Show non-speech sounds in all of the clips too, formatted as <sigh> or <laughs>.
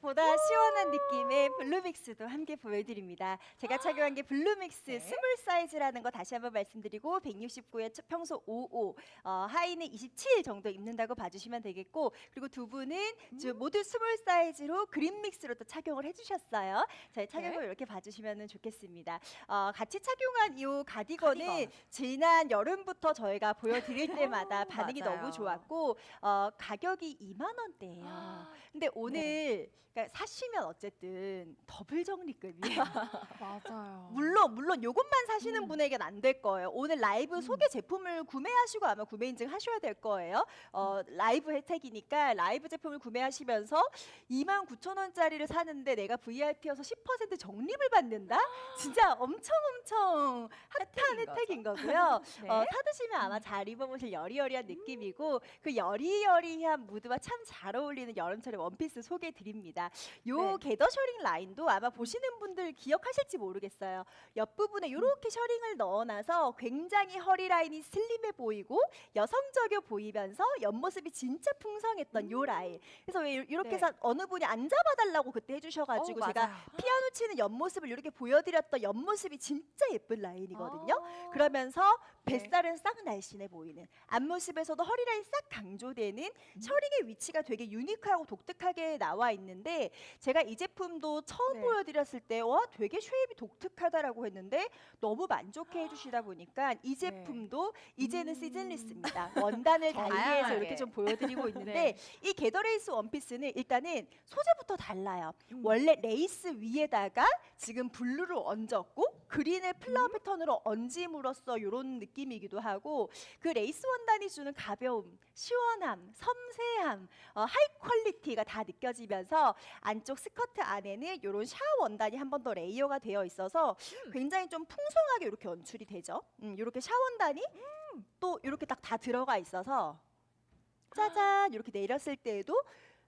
보다 시원한 느낌의 블루믹스도 함께 보여드립니다. 제가 착용한 게 블루믹스 네. 스몰 사이즈라는 거 다시 한번 말씀드리고 169에 평소 55, 어, 하의는 27 정도 입는다고 봐주시면 되겠고 그리고 두 분은 음. 저 모두 스몰 사이즈로 그린 믹스로 또 착용을 해주셨어요. 저희 착용을 네. 이렇게 봐주시면 좋겠습니다. 어, 같이 착용한 이 가디건은 카디건. 지난 여름부터 저희가 보여드릴 <laughs> 때마다 반응이 맞아요. 너무 좋았고 어, 가격이 2만 원대예요. 근데 오늘 그러니까 사시면 어쨌든 더블 적립금이에요. <laughs> 맞아요. 물론 물론 요것만 사시는 음. 분에겐 안 될 거예요. 오늘 라이브 소개 제품을 구매하시고 아마 구매 인증 하셔야 될 거예요. 어, 라이브 혜택이니까 라이브 제품을 구매하시면서 29,000원짜리를 사는데 내가 VIP여서 10% 적립을 받는다? <gasps> 진짜 엄청 엄청 핫한 혜택인 혜택인 거고요. <laughs> 네. 어, 사드시면 아마 잘 입어보실 여리여리한 느낌이고 그 여리여리한 무드와 참 잘 어울리는 여름철의 원피스 소개해 드립니다. 요 네. 게더 셔링 라인도 아마 보시는 분들 기억하실지 모르겠어요. 옆부분에 이렇게 셔링을 넣어놔서 굉장히 허리 라인이 슬림해 보이고 여성적여 보이면서 옆모습이 진짜 풍성했던 요 라인. 그래서 왜 이렇게 네. 해서 어느 분이 안 잡아달라고 그때 해주셔가지고 어우, 제가. 피아노 치는 옆모습을 이렇게 보여드렸던 옆모습이 진짜 예쁜 라인이거든요. 아. 그러면서 네. 뱃살은 싹 날씬해 보이는 앞모습에서도 허리 라인 싹 강조되는 음. 셔링의 위치가 되게 유니크하고 독특하게 나와 있는 데 제가 이 제품도 처음 네. 보여드렸을 때 와 되게 쉐입이 독특하다라고 했는데 너무 만족해 해주시다 보니까 이 제품도 이제는 네. 음. 시즌리스입니다. 원단을 <laughs> 달리해서. 이렇게 좀 보여드리고 있는데 네. 이 게더레이스 원피스는 일단은 소재부터 달라요. 음. 원래 레이스 위에다가 지금 블루를 얹었고 그린의 플라워 음. 패턴으로 얹음으로써 이런 느낌이기도 하고 그 레이스 원단이 주는 가벼움, 시원함, 섬세함, 어, 하이 퀄리티가 다 느껴지면서 안쪽 스커트 안에는 이런 샤워 원단이 한 번 더 레이어가 되어 있어서 음. 굉장히 좀 풍성하게 이렇게 연출이 되죠. 음, 이렇게 샤워 원단이 음. 또 이렇게 딱 다 들어가 있어서 짜잔 이렇게 내렸을 때에도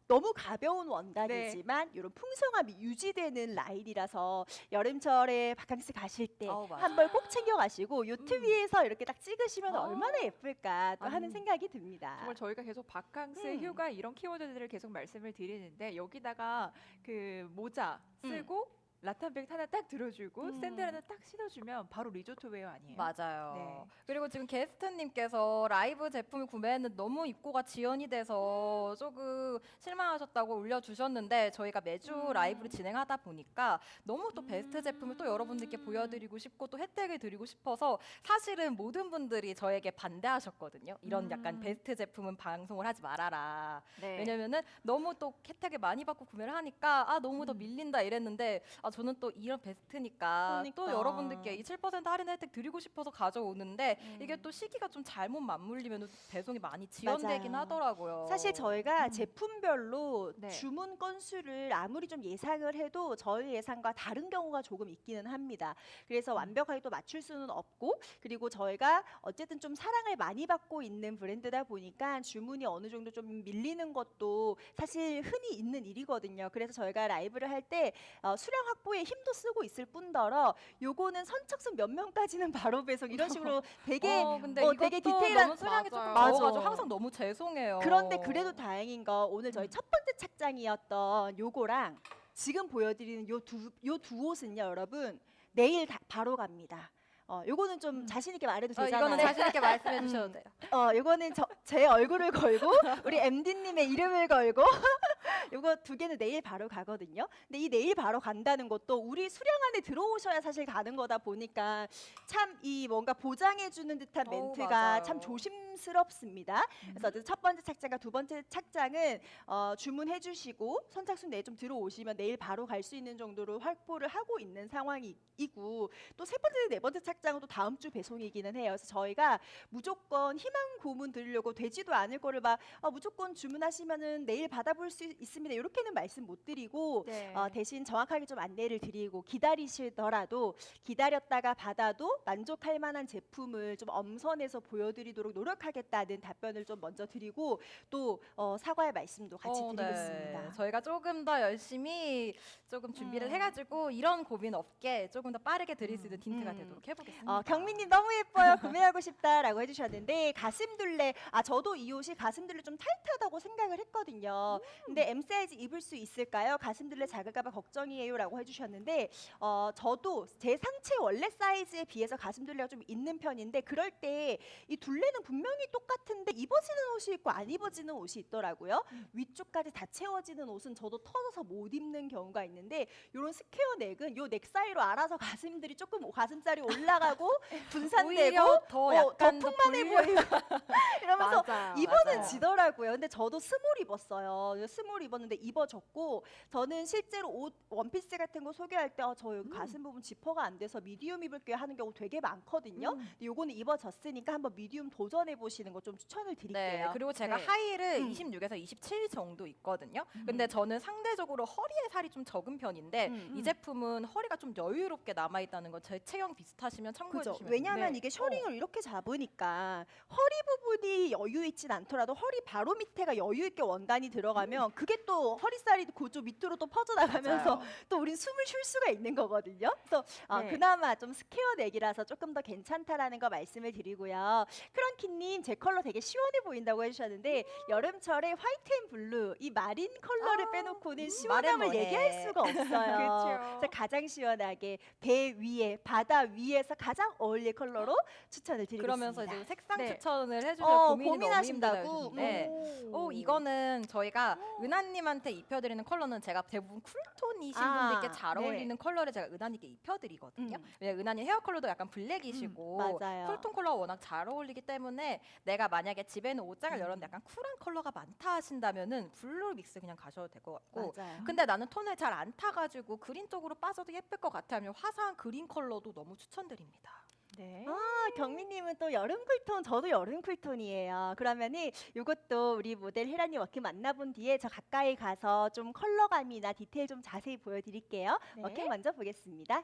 너무 가벼운 원단이지만 이런 풍성함이 유지되는 라인이라서 여름철에 바캉스 가실 때 어우, 맞아. 한벌 꼭 챙겨 가시고 요트 음. 위에서 이렇게 딱 찍으시면 어. 얼마나 예쁠까 또 하는 음. 생각이 듭니다. 정말 저희가 계속 바캉스, 음. 휴가 이런 키워드들을 계속 말씀을 드리는데 여기다가 그 모자 음. 쓰고 라탄백 하나 딱 들어주고 음. 샌들 하나 딱 신어주면 바로 리조트 웨어 아니에요? 맞아요. 네. 그리고 지금 게스트님께서 라이브 제품을 구매했는데 너무 입고가 지연이 돼서 조금 실망하셨다고 올려주셨는데 저희가 매주 음. 라이브를 진행하다 보니까 너무 또 베스트 제품을 또 여러분들께 보여드리고 싶고 또 혜택을 드리고 싶어서 사실은 모든 분들이 저에게 반대하셨거든요. 이런 약간 음. 베스트 제품은 방송을 하지 말아라. 네. 왜냐면은 너무 또 혜택을 많이 받고 구매를 하니까 아 너무 더 음. 밀린다 이랬는데 아 저는 또 이런 베스트니까 또 그러니까. 여러분들께 이 7% 할인 혜택 드리고 싶어서 가져오는데 음. 이게 또 시기가 좀 잘못 맞물리면 배송이 많이 지연되긴 맞아요. 하더라고요. 사실 저희가 음. 제품별로 네. 주문 건수를 아무리 좀 예상을 해도 저희 예상과 다른 경우가 조금 있기는 합니다. 그래서 음. 완벽하게 또 맞출 수는 없고 그리고 저희가 어쨌든 좀 사랑을 많이 받고 있는 브랜드다 보니까 주문이 어느 정도 좀 밀리는 것도 사실 흔히 있는 일이거든요. 그래서 저희가 라이브를 할때 어, 수량 확보에 힘도 쓰고 있을 뿐더러 요거는 선착순 몇 명까지는 <laughs> 바로 배송 이런 식으로 되게 어, 근데 어, 이것도 되게 디테일한 너무 수량이 조금 맞아요. 적어가지고 맞아. 항상 너무 죄송해요. 그런데 그래도 다행인 거 오늘 저희 음. 첫 번째 착장이었던 요거랑 지금 보여드리는 요 두 요 두 옷은요, 여러분 내일 다, 바로 갑니다. 어, 요거는 좀 음. 자신 있게 말해도 어, 되잖아요. 이거는 자신 있게 말씀해 음. 주셔도 돼요. 어, 요거는 저, 제 얼굴을 걸고 우리 MD님의 이름을 걸고 <laughs> 요거 두 개는 내일 바로 가거든요. 근데 이 내일 바로 간다는 것도 우리 수량 안에 들어오셔야 사실 가는 거다 보니까 참 이 뭔가 보장해 주는 듯한 어우, 멘트가 맞아요. 참 조심스럽습니다. 그래서 어쨌든 첫 번째 착장과 두 번째 착장은 어, 주문해 주시고 선착순 내에 좀 들어오시면 내일 바로 갈 수 있는 정도로 확보를 하고 있는 상황이고 또 세 번째, 네 번째 착장은 또 다음 주 배송이기는 해요. 그래서 저희가 무조건 희망 고문 드리려고 되지도 않을 거를 막 어, 무조건 주문하시면은 내일 받아볼 수 있 습니다. 이렇게는 말씀 못 드리고 네. 어, 대신 정확하게 좀 안내를 드리고 기다리시더라도 기다렸다가 받아도 만족할 만한 제품을 좀 엄선해서 보여드리도록 노력하겠다는 답변을 좀 먼저 드리고 또 어, 사과의 말씀도 같이 어, 네. 있습니다. 저희가 조금 더 열심히 조금 준비를 음. 해가지고 이런 고민 없게 조금 더 빠르게 드릴 수 있는 딘트가 음. 되도록 해보겠습니다. 어, 경민님 너무 예뻐요. 구매하고 싶다라고 해주셨는데 가슴둘레 아 저도 이 옷이 가슴둘레 좀 타이트하다고 생각을 했거든요. 근데 M 사이즈 입을 수 있을까요? 가슴들레 작을까봐 걱정이에요라고 해주셨는데 어, 저도 제 상체 원래 사이즈에 비해서 가슴둘레가 좀 있는 편인데 그럴 때 이 둘레는 분명히 똑같은데 입어지는 옷이 있고 안 입어지는 옷이 있더라고요. 위쪽까지 다 채워지는 옷은 저도 터져서 못 입는 경우가 있는데 이런 스퀘어 넥은 요 넥 사이로 알아서 가슴들이 조금 가슴살이 올라가고 <laughs> 분산되고 오히려 더 어, 약간 더더 풍만해 보이고 <laughs> 이러면서 맞아요. 입어는 맞아요. 지더라고요. 근데 저도 스몰 입었어요. 스몰 입었 는데 입어졌고 저는 실제로 옷 원피스 같은 거 소개할 때 어, 저 여기 가슴 부분 지퍼가 안 돼서 미디움 입을게요 하는 경우 되게 많거든요. 음. 근데 요거는 입어졌으니까 한번 미디움 도전해 보시는 거 좀 추천을 네, 드릴게요. 그리고 제가 네. 하의를 음. 26에서 27 정도 있거든요. 근데 저는 상대적으로 허리에 살이 좀 적은 편인데 음, 이 음. 제품은 허리가 좀 여유롭게 남아 있다는 건제 체형 비슷하시면 참고해 그죠. 주시면 왜냐하면 네. 이게 셔링을 이렇게 잡으니까 허리 부분이 여유 있진 않더라도 허리 바로 밑에가 여유 있게 원단이 들어가면 그게 또 허리살이 그쪽 밑으로 또 퍼져나가면서 맞아요. <laughs> 또 우린 숨을 쉴 수가 있는 거거든요. 그래서 어, 네. 그나마 좀 스퀘어 넥이라서 조금 더 괜찮다라는 거 말씀을 드리고요. 크런키님 제 컬러 되게 시원해 보인다고 해주셨는데 여름철에 화이트 앤 블루 이 마린 컬러를 아, 빼놓고는 음, 시원함을. 얘기할 수가 없어요. <laughs> 그래서 가장 시원하게 배 위에 바다 위에서 가장 어울릴 컬러로 추천을 드리겠습니다. 그러면서 이제 색상 네. 추천을 해주셔 어, 고민이 고민하신다고? 너무 힘들어요. 음. 어, 이거는 저희가 은하 님한테 입혀드리는 컬러는 제가 대부분 쿨톤이신 아, 분들께 잘 네. 어울리는 컬러를 제가 은하님께 입혀드리거든요. 음. 왜냐면 은하님 헤어 컬러도 약간 블랙이시고 맞아요. 쿨톤 컬러가 워낙 잘 어울리기 때문에 내가 만약에 집에는 옷장을 음. 열었는데 약간 쿨한 컬러가 많다 하신다면은 블루 믹스 그냥 가셔도 될 것 같고 맞아요. 근데 나는 톤을 잘 안 타가지고 그린 쪽으로 빠져도 예쁠 것 같으면 화사한 그린 컬러도 너무 추천드립니다. 네. 아, 경민님은 또 여름 쿨톤, 저도 여름 쿨톤이에요. 그러면은 이것도 우리 모델 혜란이 워킹 만나본 뒤에 저 가까이 가서 좀 컬러감이나 디테일 좀 자세히 보여드릴게요. 네. 워킹 먼저 보겠습니다.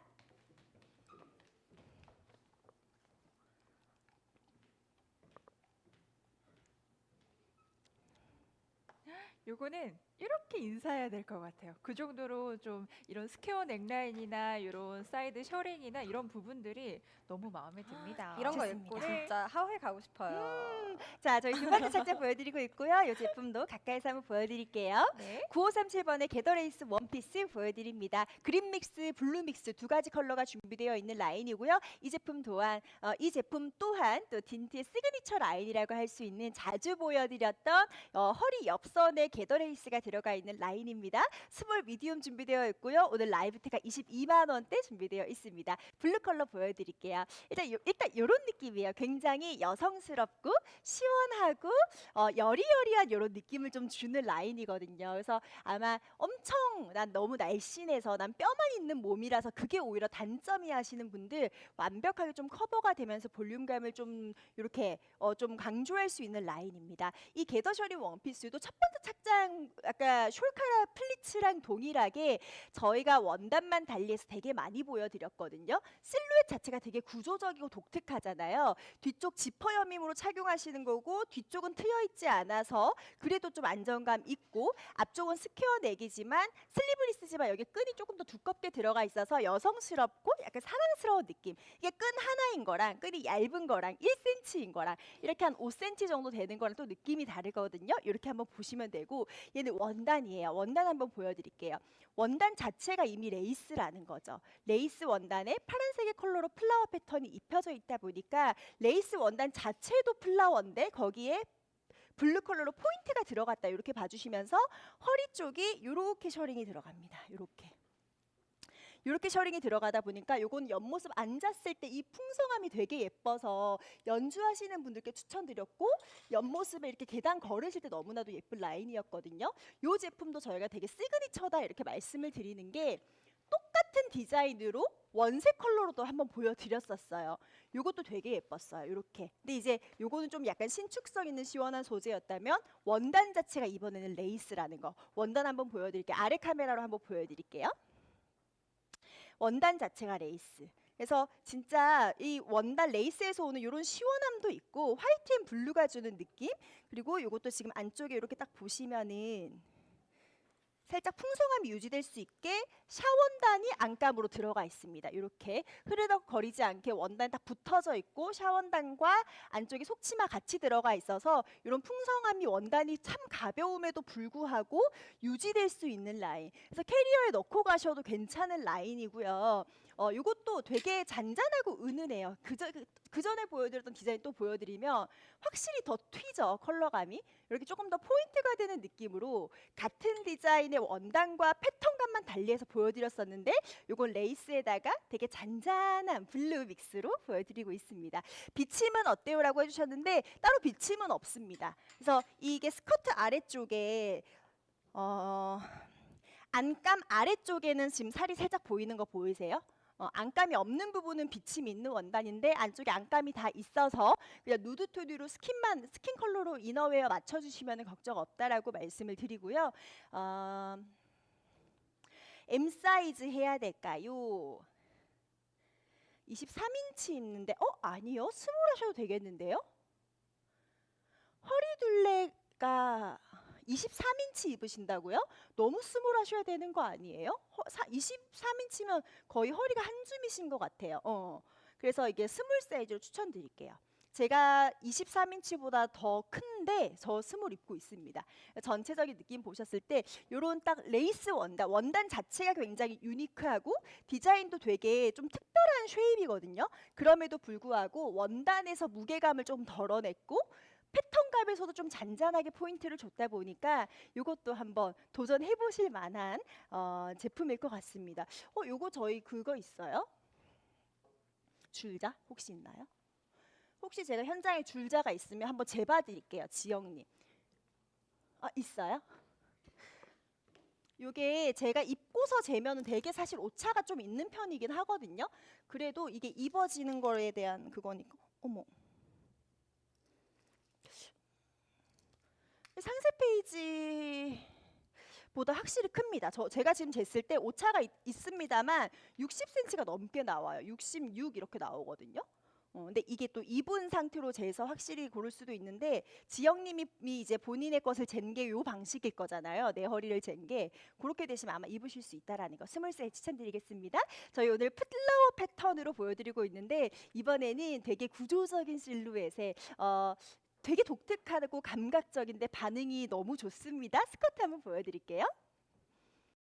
요거는 이렇게 인사해야 될 것 같아요. 그 정도로 좀 이런 스퀘어 넥라인이나 이런 사이드 셔링이나 이런 부분들이 너무 마음에 듭니다. 이런 거 좋습니다. 입고 네. 진짜 하와이 가고 싶어요. 자, 저희 두 번째 착장 보여드리고 있고요. 이 제품도 가까이서 한번 보여드릴게요. 네. 9537번의 게더레이스 원피스 보여드립니다. 그린 믹스, 블루 믹스 두 가지 컬러가 준비되어 있는 라인이고요. 이 제품 또한 어, 이 제품 또한 또 딘트의 시그니처 라인이라고 할 수 있는 자주 보여드렸던 어, 허리 옆선에 게더레이스가 들 어가 있는 라인입니다. 스몰 미디움 준비되어 있고요. 오늘 라이브 테가 22만 원대 준비되어 있습니다. 블루 컬러 보여드릴게요. 일단 요, 일단 이런 느낌이에요. 굉장히 여성스럽고 시원하고 어, 여리여리한 이런 느낌을 좀 주는 라인이거든요. 그래서 아마 엄청 난 너무 날씬해서 난 뼈만 있는 몸이라서 그게 오히려 단점이 하시는 분들 완벽하게 좀 커버가 되면서 볼륨감을 좀 이렇게 어, 좀 강조할 수 있는 라인입니다. 이 게더셔리 원피스도 첫 번째 착장 아까 숄카라 플리츠랑 동일하게 저희가 원단만 달리해서 되게 많이 보여드렸거든요. 실루엣 자체가 되게 구조적이고 독특하잖아요. 뒤쪽 지퍼 여밈으로 착용하시는 거고 뒤쪽은 트여 있지 않아서 그래도 좀 안정감 있고 앞쪽은 스퀘어 넥이지만 슬리브리스지만 여기 끈이 조금 더 두껍게 들어가 있어서 여성스럽고 약간 사랑스러운 느낌. 이게 끈 하나인 거랑 끈이 얇은 거랑 1cm인 거랑 이렇게 한 5cm 정도 되는 거랑 또 느낌이 다르거든요. 이렇게 한번 보시면 되고 얘는 원 단이에요. 원단 한번 보여드릴게요. 원단 자체가 이미 레이스라는 거죠. 레이스 원단에 파란색의 컬러로 플라워 패턴이 입혀져 있다 보니까 레이스 원단 자체도 플라워인데 거기에 블루 컬러로 포인트가 들어갔다 이렇게 봐주시면서 허리 쪽이 이렇게 셔링이 들어갑니다. 이렇게. 이렇게 셔링이 들어가다 보니까 요건 옆모습 앉았을 때 이 풍성함이 되게 예뻐서 연주하시는 분들께 추천드렸고 옆모습에 이렇게 계단 걸으실 때 너무나도 예쁜 라인이었거든요. 요 제품도 저희가 되게 시그니처다 이렇게 말씀을 드리는 게 똑같은 디자인으로 원색 컬러로도 한번 보여드렸었어요. 요것도 되게 예뻤어요. 이렇게. 근데 이제 요거는 좀 약간 신축성 있는 시원한 소재였다면 원단 자체가 이번에는 레이스라는 거. 원단 한번 보여드릴게요. 아래 카메라로 한번 보여드릴게요. 원단 자체가 레이스. 그래서 진짜 이 원단 레이스에서 오는 이런 시원함도 있고 화이트 앤 블루가 주는 느낌 그리고 이것도 지금 안쪽에 이렇게 딱 보시면은 살짝 풍성함이 유지될 수 있게 샤원단이 안감으로 들어가 있습니다. 이렇게 흐르덕거리지 않게 원단 딱 붙어져 있고 샤원단과 안쪽에 속치마 같이 들어가 있어서 이런 풍성함이 원단이 참 가벼움에도 불구하고 유지될 수 있는 라인. 그래서 캐리어에 넣고 가셔도 괜찮은 라인이고요. 어, 이것도 되게 잔잔하고 은은해요. 그저, 그, 그 전에 보여드렸던 디자인 또 보여드리면 확실히 더 튀죠 컬러감이 이렇게 조금 더 포인트가 되는 느낌으로 같은 디자인의 원단과 패턴감만 달리해서 보여드렸었는데 이건 레이스에다가 되게 잔잔한 블루 믹스로 보여드리고 있습니다. 비침은 어때요라고 해주셨는데 따로 비침은 없습니다. 그래서 이게 스커트 아래쪽에 어, 안감 아래쪽에는 지금 살이 살짝 보이는 거 보이세요? 어, 안감이 없는 부분은 비침이 있는 원단인데 안쪽에 안감이 다 있어서 그냥 누드 토디로 스킨만 스킨 컬러로 이너웨어 맞춰주시면 걱정 없다라고 말씀을 드리고요. 어, M 사이즈 해야 될까요? 23인치 입는데 어 아니요 스몰 하셔도 되겠는데요? 허리 둘레가 23인치 입으신다고요? 너무 스몰 하셔야 되는 거 아니에요? 허, 사, 23인 치면 거의 허리가 한 줌이신 것 같아요. 어. 그래서 이게 스몰 사이즈로 추천드릴게요. 제가 23인치보다 더 큰데 저 스몰 입고 있습니다. 전체적인 느낌 보셨을 때 이런 딱 레이스 원단, 원단 자체가 굉장히 유니크하고 디자인도 되게 좀 특별한 쉐입이거든요. 그럼에도 불구하고 원단에서 무게감을 좀 덜어냈고 패턴감에서도 좀 잔잔하게 포인트를 줬다 보니까 이것도 한번 도전해 보실 만한 어, 제품일 것 같습니다. 어, 요거 저희 그거 있어요? 줄자 혹시 있나요? 혹시 제가 현장에 줄자가 있으면 한번 재봐 드릴게요. 지영님. 아, 있어요? 요게 제가 입고서 재면은 되게 사실 오차가 좀 있는 편이긴 하거든요. 그래도 이게 입어지는 거에 대한 그거니까. 어머. 상세 페이지 보다 확실히 큽니다. 저 제가 지금 쟀을 때 오차가 있, 있습니다만 60cm가 넘게 나와요. 66 이렇게 나오거든요. 어, 근데 이게 또 입은 상태로 재서 확실히 고를 수도 있는데 지영님이 이제 본인의 것을 잰 게 요 방식일 거잖아요. 내 허리를 잰 게 그렇게 되시면 아마 입으실 수 있다라는 거 스몰 사이즈 추천드리겠습니다. 저희 오늘 플라워 패턴으로 보여드리고 있는데 이번에는 되게 구조적인 실루엣에 어, 되게 독특하고 감각적인데 반응이 너무 좋습니다. 스커트 한번 보여드릴게요.